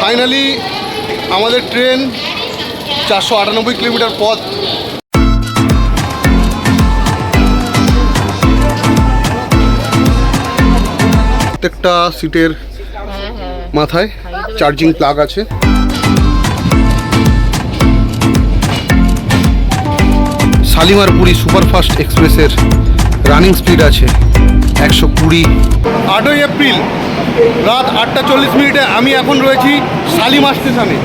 Finally আমাদের train চারশো আটানব্বই কিলোমিটার পথ। প্রত্যেকটা সিটের মাথায় চার্জিং প্লাগ আছে। শালিমার শালিমারপুরি সুপারফাস্ট এক্সপ্রেসের রানিং স্পিড আছে। একশো কুড়ি। আটই এপ্রিল, রাত আটটা চল্লিশ মিনিটে আমি এখন রয়েছি শালিমার স্টেশনে।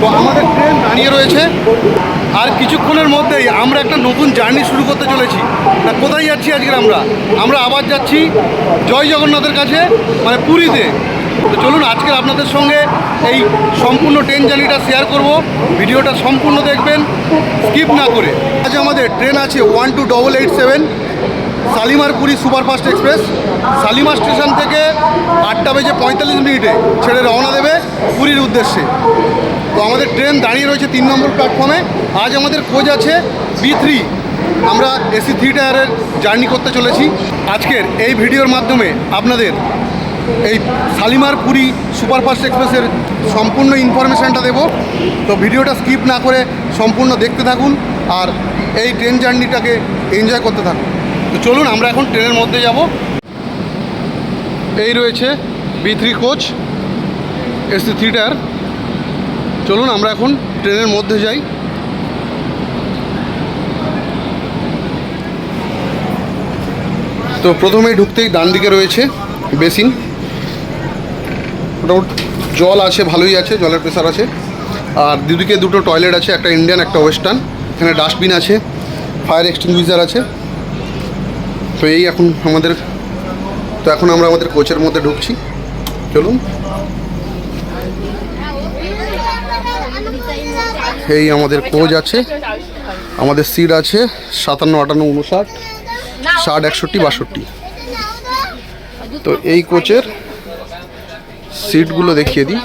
তো আমাদের ট্রেন দাঁড়িয়ে রয়েছে। আর কিছুক্ষণের মধ্যেই আমরা একটা নতুন জার্নি শুরু করতে চলেছি। তা কোথায় যাচ্ছি আজকে আমরা? আমরা আবার যাচ্ছি জয় জগন্নাথের কাছে মানে পুরীতে। তো চলুন, আজকে আপনাদের সঙ্গে এই সম্পূর্ণ ট্রেন জার্নিটা শেয়ার করব। ভিডিওটা সম্পূর্ণ দেখবেন স্কিপ না করে। আজ আমাদের ট্রেন আছে one two double eight seven শালিমারপুরি superfast express. Shalimar station থেকে আটটা বেজে পঁয়তাল্লিশ মিনিটে ছেড়ে রওনা দেবে পুরীর উদ্দেশ্যে। তো আমাদের ট্রেন দাঁড়িয়ে রয়েছে তিন নম্বর প্ল্যাটফর্মে। আজ আমাদের কোচ আছে বি থ্রি। আমরা এসি থ্রি টায়ারের জার্নি করতে চলেছি। আজকের এই ভিডিওর মাধ্যমে আপনাদের এই শালিমার পুরী সুপারফাস্ট এক্সপ্রেসের সম্পূর্ণ ইনফরমেশানটা দেব। তো ভিডিওটা স্কিপ না করে সম্পূর্ণ দেখতে থাকুন আর এই ট্রেন জার্নিটাকে এনজয় করতে থাকুন। তো চলুন, আমরা এখন ট্রেনের মধ্যে যাব। এই রয়েছে B three coach, AC three tier চলুন, আমরা এখন ট্রেনের মধ্যে যাই। তো প্রথমেই ঢুকতেই ডান দিকে রয়েছে বেসিন। মোটামুটি জল আছে, ভালোই আছে, জলের প্রেসার আছে। আর দুদিকে দুটো টয়লেট আছে, একটা ইন্ডিয়ান, একটা ওয়েস্টার্ন। এখানে ডাস্টবিন আছে, ফায়ার এক্সটিংগুইজার আছে। তো এই এখন আমাদের, তো এখন আমরা আমাদের কোচের মধ্যে ঢুকছি। চলুন। এই আমাদের কোচ আছে, আমাদের সিট আছে সাতান্ন, আটান্ন, উনষাট, ষাট, একষট্টি, বাষট্টি। তো এই কোচের সিটগুলো দেখিয়ে দিই।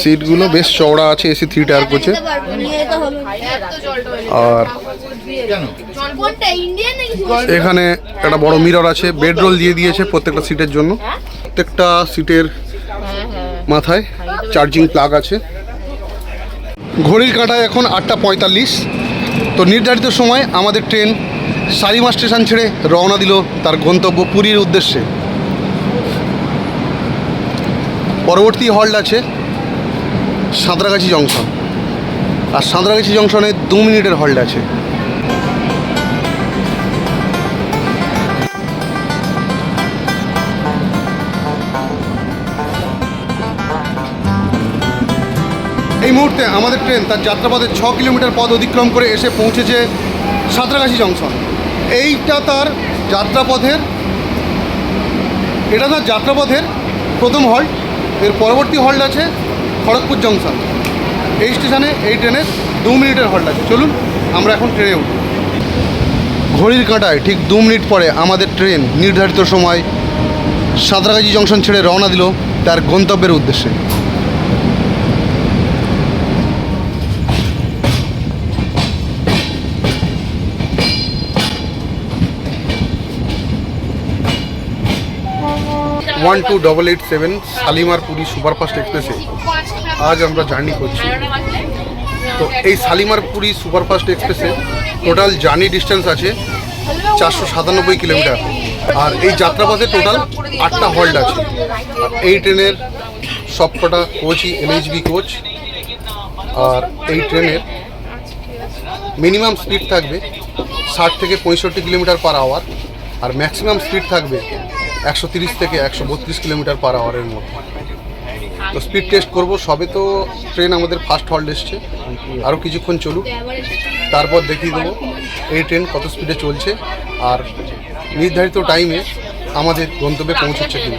সিটগুলো বেশ চওড়া আছে, এসি থ্রি টায়ার কোচে আর এখানে একটা বড় মিরর আছে বেডরোল দিয়ে দিয়েছে প্রত্যেকটা সিটের জন্য। প্রত্যেকটা সিটের মাথায় চার্জিং প্লাগ আছে। ঘড়ির কাঁটায় এখন আটটা পঁয়তাল্লিশ। তো নির্ধারিত সময় আমাদের ট্রেন শালিমার স্টেশন ছেড়ে রওনা দিল তার গন্তব্য পুরীর উদ্দেশ্যে। পরবর্তী হল্ট আছে সাঁতরাগাছি জংশন। আর সাঁতরাগাছি জংশনে দু মিনিটের হল্ট আছে। এই মুহূর্তে আমাদের ট্রেন তার যাত্রাপথে ছ কিলোমিটার পথ অতিক্রম করে এসে পৌঁছেছে সাঁতরাগাছি জংশন। এইটা তার যাত্রাপথের, এটা তার যাত্রাপথের প্রথম হল্ট এর পরবর্তী হল্ট আছে খড়গপুর জংশন। এই স্টেশনে এই ট্রেনের দু মিনিটের হল্ট আছে। চলুন, আমরা এখন ট্রেনে উঠি। ঘড়ির কাঁটায় ঠিক দু মিনিট পরে আমাদের ট্রেন নির্ধারিত সময় সাঁতরাগাছি জংশন ছেড়ে রওনা দিল তার গন্তব্যের উদ্দেশ্যে। One two double eight seven Shalimar Puri superfast এক্সপ্রেসে আজ আমরা জার্নি করছি। তো এই শালিমার পুরী সুপারফাস্ট এক্সপ্রেসে টোটাল জার্নি ডিস্টেন্স আছে চারশো সাতানব্বই কিলোমিটার। আর এই যাত্রাপথে টোটাল আটটা হল্ট আছে। এই ট্রেনের সবকটা কোচই এনএইচবি কোচ আর এই ট্রেনের মিনিমাম স্পিড থাকবে ষাট থেকে পঁয়ষট্টি কিলোমিটার পার আওয়ার আর ম্যাক্সিমাম স্পিড থাকবে একশো তিরিশ থেকে একশো বত্রিশ কিলোমিটার পার আওয়ারের মধ্যে। তো স্পিড টেস্ট করব সবে তো ট্রেন আমাদের ফার্স্ট হল্ট এসছে। আরও কিছুক্ষণ চলুক তারপর দেখিয়ে দেবো এই ট্রেন কত স্পিডে চলছে আর নির্ধারিত টাইমে আমাদের গন্তব্যে পৌঁছচ্ছে কিনা।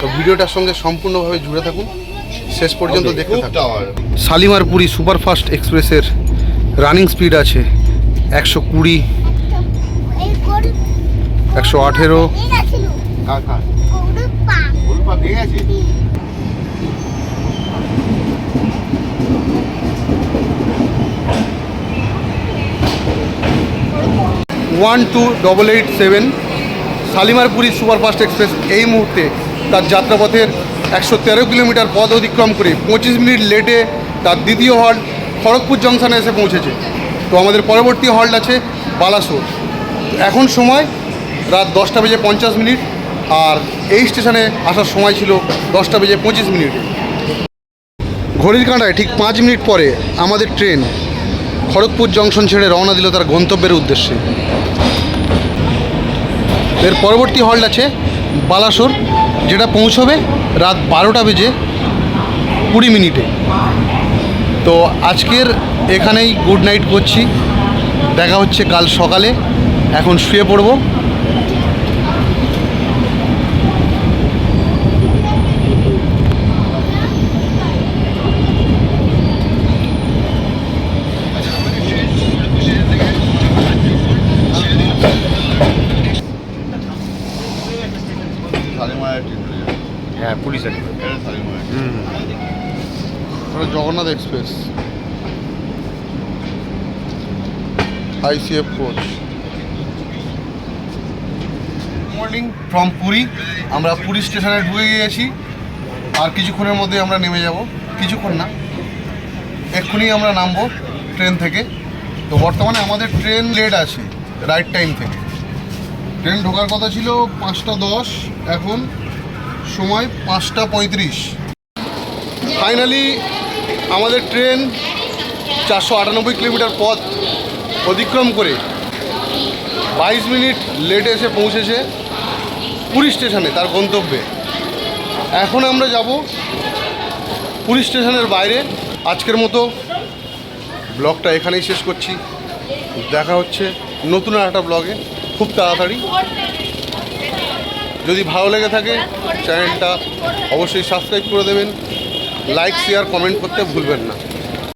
তো ভিডিওটার সঙ্গে সম্পূর্ণভাবে জুড়ে থাকুন শেষ পর্যন্ত দেখতে থাকুন। শালিমারপুরি সুপারফাস্ট এক্সপ্রেসের রানিং স্পিড আছে একশো কুড়ি একশো আঠেরো one two double eight seven শালিমারপুরি superfast express এই মুহূর্তে তার যাত্রাপথের একশো তেরো কিলোমিটার পথ অতিক্রম করে পঁচিশ মিনিট লেটে তার দ্বিতীয় হল্ট খড়গপুর জংশনে এসে পৌঁছেছে। তো আমাদের পরবর্তী হল্ট আছে বালাসোর। এখন সময় রাত দশটা বেজে পঞ্চাশ মিনিট। আর এই স্টেশনে আসার সময় ছিল দশটা বেজে পঁচিশ মিনিট। ঘড়ির কাঁটায় ঠিক পাঁচ মিনিট পরে আমাদের ট্রেন খড়গপুর জংশন ছেড়ে রওনা দিল তার গন্তব্যের উদ্দেশ্যে। এর পরবর্তী হল্ট আছে বালাসোর, যেটা পৌঁছবে রাত বারোটা বেজে কুড়ি মিনিটে। তো আজকের এখানেই গুড নাইট করছি। দেখা হচ্ছে কাল সকালে। এখন শুয়ে পড়ব। হ্যাঁ police Jagannath express. ICF coach morning from Puri আমরা পুরী স্টেশনে ঢুকে গিয়েছি। আর কিছুক্ষণের মধ্যে আমরা নেমে যাব। কিছুক্ষণ না। এক্ষুনি আমরা নামবো ট্রেন থেকে। তো বর্তমানে আমাদের ট্রেন লেট আছে রাইট টাইম থেকে। ট্রেন ঢোকার কথা ছিল পাঁচটা দশ এখন। সময় পাঁচটা পঁয়ত্রিশ। ফাইনালি আমাদের ট্রেন চারশো আটানব্বই কিলোমিটার পথ অতিক্রম করে বাইশ মিনিট লেটে এসে পৌঁছেছে পুরী স্টেশনে তার গন্তব্যে। এখন আমরা যাব পুরী স্টেশনের বাইরে। আজকের মতো ব্লগটা এখানেই শেষ করছি। দেখা হচ্ছে নতুন আর একটা ব্লগে। খুব তাড়াতাড়ি। যদি ভালো লেগে থাকে চ্যানেলটা অবশ্যই সাবস্ক্রাইব করে দেবেন লাইক শেয়ার কমেন্ট করতে ভুলবেন না।